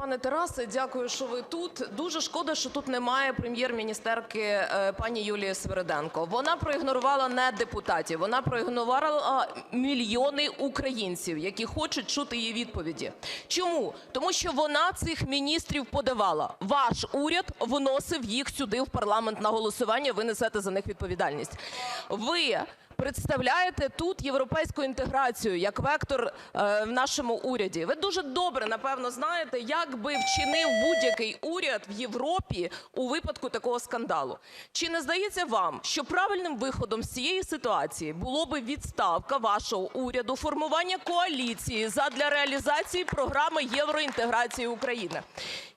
Пане Тарасе, дякую, що ви тут. Дуже шкода, що тут немає прем'єр-міністерки е, пані Юлії Свериденко. Вона проігнорувала не депутатів, вона проігнорувала мільйони українців, які хочуть чути її відповіді. Чому? Тому що вона цих міністрів подавала. Ваш уряд вносив їх сюди в парламент на голосування. Ви несете за них відповідальність. Ви представляєте тут європейську інтеграцію як вектор е, в нашому уряді. Ви дуже добре, напевно, знаєте, як би вчинив будь-який уряд в Європі у випадку такого скандалу. Чи не здається вам, що правильним виходом з цієї ситуації було би відставка вашого уряду, формування коаліції задля реалізації програми євроінтеграції України?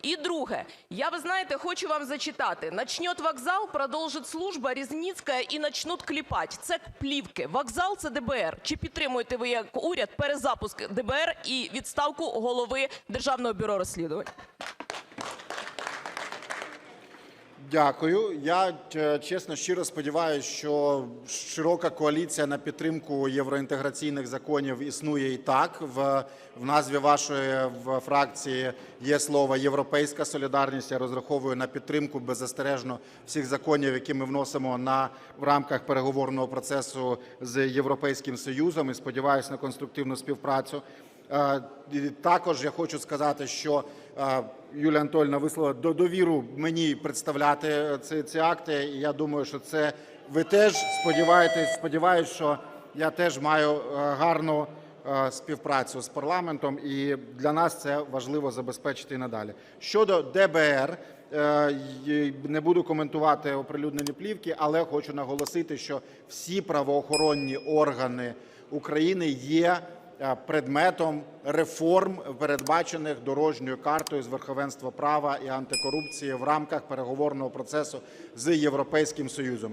І друге, я, ви знаєте, хочу вам зачитати. «Начнет вокзал, продовжить служба Різницька і начнут клепать". Це плівки. Вокзал – це ДБР. Чи підтримуєте ви як уряд перезапуск ДБР і відставку голови Державного бюро розслідувань? Дякую. Я е, чесно щиро сподіваюся, що широка коаліція на підтримку євроінтеграційних законів існує і так. В, в назві вашої в фракції є слово Європейська солідарність. Я розраховую на підтримку беззастережно всіх законів, які ми вносимо на в рамках переговорного процесу з Європейським Союзом. І сподіваюся на конструктивну співпрацю. Е, Також я хочу сказати, що е, Юлія Анатольовна висловила до- довіру мені представляти е, ці, ці акти. І я думаю, що це ви теж сподіваєтесь, сподіваюсь, що я теж маю гарну співпрацю з парламентом, і для нас це важливо забезпечити і надалі. Щодо ДБР, не буду коментувати оприлюднені плівки, але хочу наголосити, що всі правоохоронні органи України є предметом реформ, передбачених дорожньою картою з верховенства права і антикорупції в рамках переговорного процесу з Європейським Союзом.